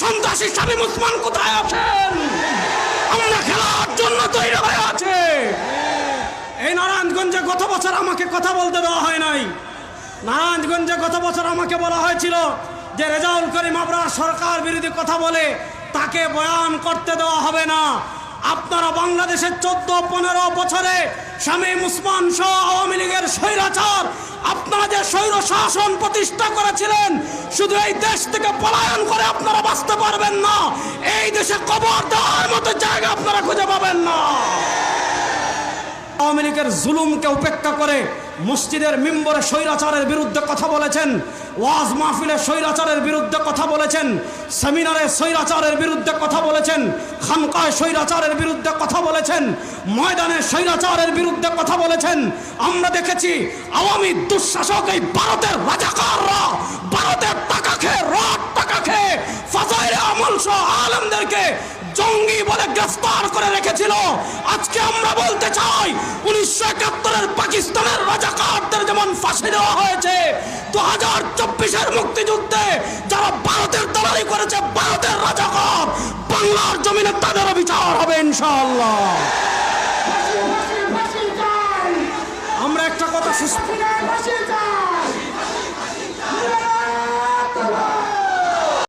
সন্ত্রাসী স্বামী মুসলমান কোথায় আছেন? আমরা খেলার জন্য তৈরি হয়ে আছে। এই নারায়ণগঞ্জে গত বছর আমাকে কথা বলতে দেওয়া হয় নাই। নারায়ণগঞ্জে গত বছর আমাকে বলা হয়েছিল যে রেজাউল করিম আবরার সরকার বিরোধী কথা বলে তাকে বয়ান করতে দেওয়া হবে না। আপনারা বাংলাদেশের চোদ্দ, পনেরো বছরে স্বামী মুসলমান সহ আওয়ামী লীগের স্বৈরাচার, আপনারা যে স্বৈর শাসন প্রতিষ্ঠা করেছিলেন শুধু এই দেশ থেকে পলায়ন করে আপনারা বাঁচতে পারবেন না। এই দেশে কবর দেওয়ার মতো জায়গা আপনারা খুঁজে পাবেন না। আওয়ামী জুলুমকে উপেক্ষা করে মসজিদের মিম্বরে স্বৈরাচারের বিরুদ্ধে কথা বলেছেন, ওয়াজ মাহফিলে স্বৈরাচারের বিরুদ্ধে কথা বলেছেন, সেমিনারে স্বৈরাচারের বিরুদ্ধে কথা বলেছেন, খানকায় স্বৈরাচারের বিরুদ্ধে কথা বলেছেন, ময়দানে স্বৈরাচারের বিরুদ্ধে কথা বলেছেন। আমরা দেখেছি আওয়ামী দুঃশাসক এই ভারতের রাজাকাররা আলমদেরকে জঙ্গি বলে গ্রেফতার করে রেখেছিল। আজকে আমরা বলতে চাই উনিশশো একাত্তরের পাকিস্তানের রাজাকারদের যেমন ফাঁসি দেওয়া হয়েছে দু হাজার চব্বিশের মুক্তিযুদ্ধে যারা ভারতের দালালি করেছে ভারতের রাজাকার বাংলার জমিনে তাদেরও বিচার হবে ইনশাআল্লাহ। আমরা একটা কথা সুস্পষ্ট